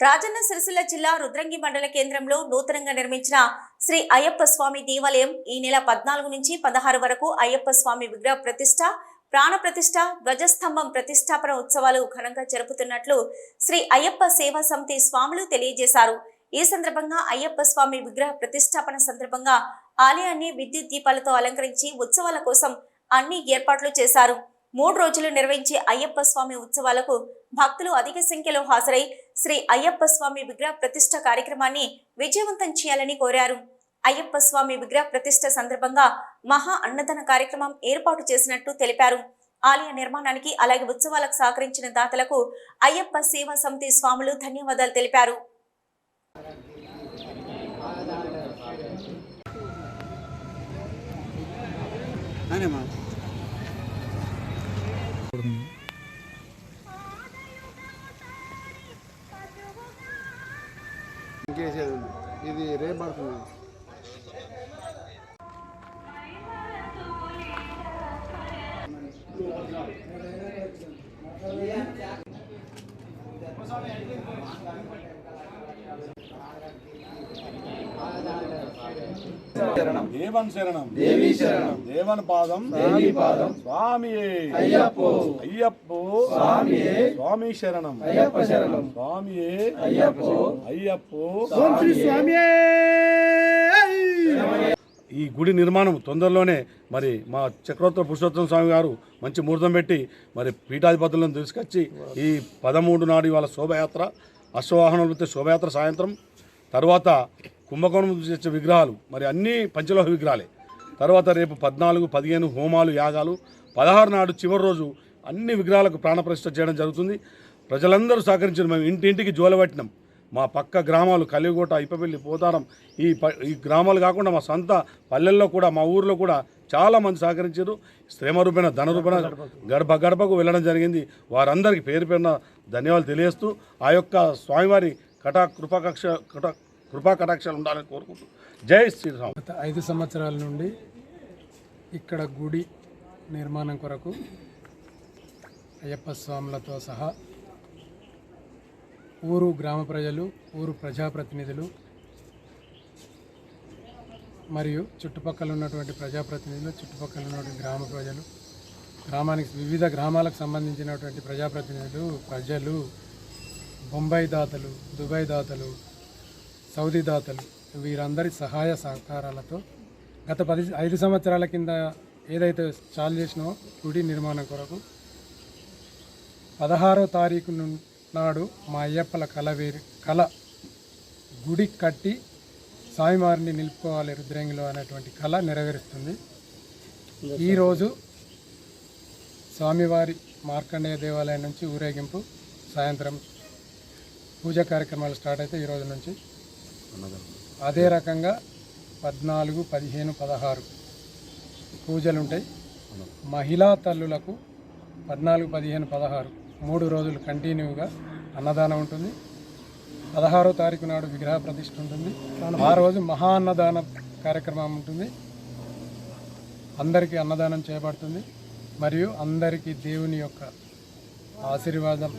రాజన్న సిరిసిల్ల జిల్లా రుద్రంగి మండల కేంద్రంలో నూతనంగా నిర్మించిన శ్రీ అయ్యప్ప స్వామి దేవాలయం ఈ నెల పద్నాలుగు నుంచి పదహారు వరకు అయ్యప్ప స్వామి విగ్రహ ప్రతిష్ట ప్రాణ ప్రతిష్ట ధ్వజస్తంభం ప్రతిష్టాపన ఉత్సవాలు ఘనంగా జరుపుతున్నట్లు శ్రీ అయ్యప్ప సేవా సమితి స్వాములు తెలియజేశారు. ఈ సందర్భంగా అయ్యప్ప స్వామి విగ్రహ ప్రతిష్టాపన సందర్భంగా ఆలయాన్ని విద్యుత్ దీపాలతో అలంకరించి ఉత్సవాల కోసం అన్ని ఏర్పాట్లు చేశారు. మూడు రోజులు నిర్వహించే అయ్యప్ప స్వామి ఉత్సవాలకు భక్తులు అధిక సంఖ్యలో హాజరై శ్రీ అయ్యప్ప స్వామి విగ్రహ ప్రతిష్ట కార్యక్రమాన్ని విజయవంతం చేయాలని కోరారు. అయ్యప్ప స్వామి విగ్రహ ప్రతిష్ట సందర్భంగా మహా అన్నదాన కార్యక్రమం ఏర్పాటు చేసినట్టు తెలిపారు. ఆలయ నిర్మాణానికి అలాగే ఉత్సవాలకు సహకరించిన దాతలకు అయ్యప్ప సేవా సమితి స్వాములు ధన్యవాదాలు తెలిపారు. అదేమా ఇది రేపడుతుంది పడుతుంది దేవన్ శరణం. దేవి శరణం. దేవన్ పాదం. దేవి పాదం. స్వామి అయ్యప్పో. అయ్యప్పో. స్వామియే. స్వామి శరణం. అయ్యప్ప శరణం. స్వామి అయ్యప్పో. అయ్యప్పో. స్వామియే. ఈ గుడి నిర్మాణం తొందరలోనే మరి మా చక్రోత్తర పురుషోత్తమ స్వామి గారు మంచి ముహూర్తం పెట్టి మరి పీఠాధిపతులను తీసుకొచ్చి ఈ పదమూడు నాడు ఇవాళ శోభయాత్ర అశ్వవాహనాలు వస్తే శోభయాత్ర సాయంత్రం. తర్వాత కుంభకోణం చేసే విగ్రహాలు. మరి అన్నీ పంచలోహ విగ్రహాలే. తర్వాత రేపు పద్నాలుగు పదిహేను హోమాలు యాగాలు. పదహారు నాడు చివరి రోజు అన్ని విగ్రహాలకు ప్రాణప్రతిష్ఠ చేయడం జరుగుతుంది. ప్రజలందరూ సహకరించారు మేము ఇంటింటికి జోలబట్టినాం మా పక్క గ్రామాలు కలిగోట ఇప్పపల్లి పోతారం ఈ ప ఈ గ్రామాలు కాకుండా మా సొంత పల్లెల్లో కూడా మా ఊర్లో కూడా చాలా మంది సహకరించారు. శ్రమ రూపేణ ధన రూపేణ గడప గడపకు వెళ్ళడం జరిగింది. వారందరికీ పేరు పేరున ధన్యవాదాలు తెలియజేస్తూ ఆ యొక్క స్వామివారి కటా కృపాకక్ష కట కృపా కటాక్షాలు ఉండాలని కోరుకుంటూ జై శ్రీరామ్. గత ఐదు సంవత్సరాల నుండి ఇక్కడ గుడి నిర్మాణం కొరకు అయ్యప్ప స్వాములతో సహా ఊరు గ్రామ ప్రజలు ఊరు ప్రజాప్రతినిధులు మరియు చుట్టుపక్కల ఉన్నటువంటి ప్రజాప్రతినిధులు చుట్టుపక్కల ఉన్నటువంటి గ్రామ ప్రజలు గ్రామానికి వివిధ గ్రామాలకు సంబంధించినటువంటి ప్రజాప్రతినిధులు ప్రజలు బొంబాయి దాతలు దుబాయ్ దాతలు సౌదీ దాతలు వీరందరి సహాయ సహకారాలతో గత పది ఐదు సంవత్సరాల కింద ఏదైతే చాలు చేసినో గుడి నిర్మాణం కొరకు పదహారో తారీఖు నాడు మా అయ్యప్పల కళ వేరు కళ గుడి కట్టి స్వామివారిని నిలుపుకోవాలి రుద్రంగిలో అనేటువంటి కళ నెరవేరుస్తుంది. ఈరోజు స్వామివారి మార్కండేయ దేవాలయం నుంచి ఊరేగింపు సాయంత్రం పూజా కార్యక్రమాలు స్టార్ట్ అయితే ఈ రోజు నుంచి అదే రకంగా పద్నాలుగు పదిహేను పదహారు పూజలు ఉంటాయి మహిళా తల్లులకు పద్నాలుగు పదిహేను పదహారు మూడు రోజులు కంటిన్యూగా అన్నదానం ఉంటుంది. పదహారో తారీఖు నాడు విగ్రహ ప్రతిష్ఠ ఉంటుంది. ఆ రోజు మహా అన్నదాన కార్యక్రమం ఉంటుంది. అందరికీ అన్నదానం చేయబడుతుంది. మరియు అందరికీ దేవుని యొక్క ఆశీర్వాదం